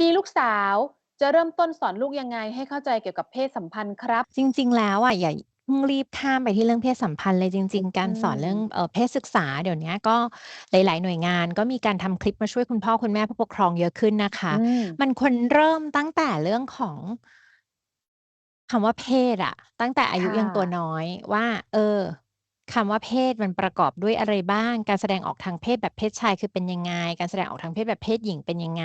มีลูกสาวจะเริ่มต้นสอนลูกยังไงให้เข้าใจเกี่ยวกับเพศสัมพันธ์ครับ?จริง ๆ แล้วอะอย่าเพิ่งรีบข้ามไปที่เรื่องเพศสัมพันธ์เลยจริง ๆ กาอืรสอนเรื่องมเอ่อเพศศึกษาเดี๋ยวเนี้ยก็หลาย ๆ หน่วยงานก็มีการทำคลิปมาช่วยคุณพ่อคุณแม่ผู้ปกครองเยอะขึ้นนะคะ อืมมันควรเริ่มตั้งแต่เรื่องของคำว่าเพศอะตั้งแต่อาคยุ่ยังตัวะน้อยว่า เออ คำว่าเพศมันประกอบด้วยอะไรบ้าง การแสดงออกทางเพศแบบเพศชายคือเป็นยังไง การแสดงออกทางเพศแบบเพศหญิงเป็นยังไง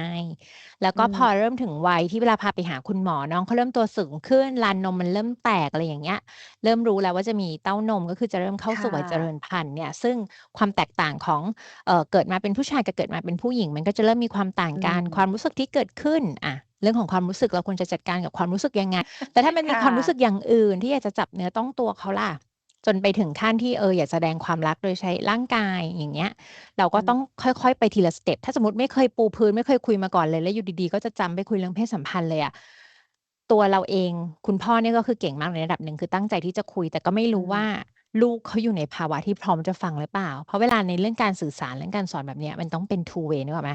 แล้วอืก็พอมเริ่มถึงวัยที่เวลาพาไปหาคุณหมอน้องเขาเริ่มตัวสูงขึ้นลานนมมันเริ่มแตกอะไรอย่างเงี้ย เริ่มรู้แล้วว่าจะมีเต้านมก็คือจะเริ่มเข้าคสู่วัยเจริะญพันธุ์เนี่ย ซึ่งความแตกต่างของ เอ่อ เกิดมาเป็นผู้ชายกับเกิดมาเป็นผู้หญิง มันก็จะเริ่มมีความต่างอืกัน ความ มรู้สึกที่เกิดขึ้น อะ เรื่องของความรู้สึกเราควรจะจัดการกับความรู้สึกยังไง แต่ถ้ามันคมี่ความรู้สึะกอย่างอื่นที่อยากจะจับเนื้อต้องตัวเขาล่ะ จนไปถึงขั้นที่เอออยากแสดงความรักโดยใช้ร่างกายอย่างเงี้ย เราอก็ืตม้องค่อยๆ ไปทีละสเต็ปถ้าสมมุติไม่เคยปูพื้นไม่เคยคุยมาก่อนเลย แล้วอยู่ดีๆ ก็จะจำไปคุยเรื่องเพศสัมพันธ์เลยอะตัวเราเองคุณพ่อเนี่ยก็คือเก่งมากในระดับหนึ่งคือตั้งใจที่จะคุย แต่ก็ไม่อืรู้ว่ามลูกเขาอยู่ในภาวะที่พร้อมจะฟังหรือเปล่า เพราะเวลาในเรื่องการสื่อสารเรื่องการสอนแบบเนี้ยมันต้องเป็น two way นึกออกไหม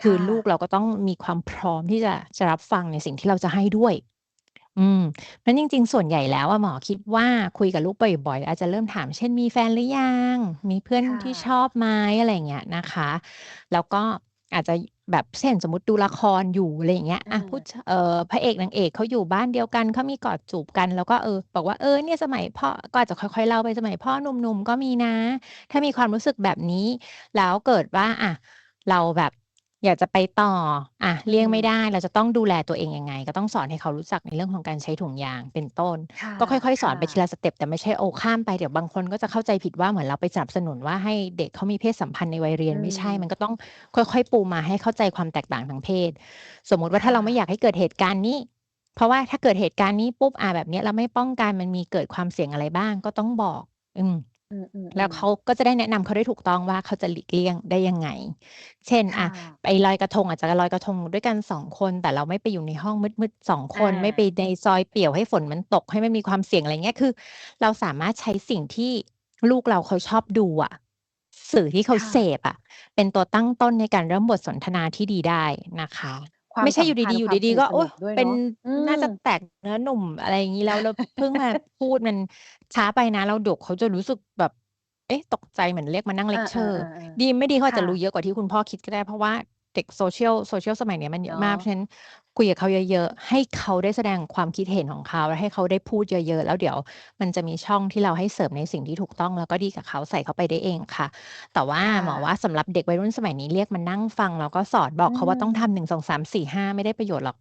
คคื่อลูกะเราก็ต้องมีความพร้อมที่จะจะรับฟังในสิ่งที่เราจะให้ด้วย อืมเพราะจริง ๆ ส่วนใหญ่แล้วอะหมอคิดว่า คุยกับลูกบ่อย ๆ อาจจะเริ่มถาม เช่น"มีแฟนหรือยัง?มีเพื่อนค่ที่ชะ อบไหม?"อะไรอย่างเงี้ยนะคะ แล้วก็อาจจะแบบ เช่น สมมุติดูละครอยู่ อะไรอย่างเงี้ย ออะผู้าชเอ่อ พระเอกนางเอกเขาอยู่บ้านเดียวกัน เขามีกอดจูบกัน แล้วก็ เออ บอกว่า"เออ เนี่ยสมัยพ่อ"ก็อาจจะค่อย ๆ เล่าไป"สมัยพ่อหนุ่ม ๆ ก็มีนะ ถ้ามีความรู้สึกแบบนี้ แล้วเกิดว่า อะ เราแบบ อยากจะไปต่ออะอืเลี่ยงไม่ไดม้เราจะต้องดูแลตัวเองยังไง?"ก็ต้องสอนให้เขารู้จักในเรื่องของการใช้ถุงยางเป็นต้นค่ะก็ค่อยๆคสอ่นไปทีะละสเต็ปแต่ไม่ใช่โอ้ข้ามไปเดี๋ยวบางคนก็จะเข้าใจผิดว่าเหมือนเราไปสนับสนุนว่าให้เด็กเขามีเพศสัมพันธ์ในวัยเรีอยืนไม่ใช่ มันมก็ต้องค่อยๆ ปูมาให้เข้าใจความแตกต่างทางเพศ สมมุติว่าคถ้า่เราไม่ะอยากให้เกิดเหตุการณ์นี้เพราะว่าถ้าเกิดเหตุการณ์นี้ปุ๊บอาแบบเนี้ยแล้วไม่ป้องกันมันมีเกิดความเสี่ยงอะไรบ้างก็ต้องบอก อืมอื แล้วอเขๆาๆก็จะได้แนะนำเขาได้ถูกต้องว่าเขาจะหลีกเลี่ยงได้ยังไง เช่นคอะะไปลอยกระทงอาจจะลอยกระทงด้วยกัน2คน แต่เราไม่ไปอยู่ในห้องมืดๆ2อคน ไม่ไปาในซอยเปลี่ยวให้ฝนมันตกให้ไม่มีความเสี่ยงอะไรเงี้ยคือ เราสามารถใช้สิ่งที่ลูกเราเขาชอบดูอะสื่อที่เขาค่เสะพอะเป็นตัวตั้งต้นในการเริ่มบทสนทนาที่ดีได้นะคะควไามม่ใช่สอยูั่มพันดธี์ๆอยูค่วามสดีนิๆก็ทสโอ๊ยนมด้วยเปเ็นนาะอืน่าจะมแตกเนื้อหนุ่มอะไรงี้แล้วเราเพิ่งมาพูดมันช้าไปนะแล้วเดี๋ยวเขาจะรู้สึกแบบ เอ๊ะ ตกใจเหมือนเรียกมานั่งเลอกาเชอร์ ๆ ดีไม่ดีเขๆาๆอคาจจะ่รู้ะเยอะกว่าที่คุณพ่อคิดก็ได้ เพราะว่าเด็ก Social Social สมัยเนี้ยมันเเยนอาะมาก เพราะะฉะนั้นคุยกับเขาเยอะ ๆ ให้เขาได้แสดงความคิดเห็นของเขา และให้เขาได้พูดเยอะ ๆ แล้วเดี๋ยวมันจะมีช่องที่เราให้เสริมในสิ่งที่ถูกต้อง แล้วก็ดีกับเขาใส่เข้าไปได้เองค่ะ แต่ว่าค่หมอว่าะ สำหรับเด็กวัยรุ่นสมัยนี้ เรียกมานั่งฟัง แล้วก็สอนบออืกเขาว่า ต้องทำหนึ่มงสองสามสี่ห้าไม่ได้ประโยชน์หรอก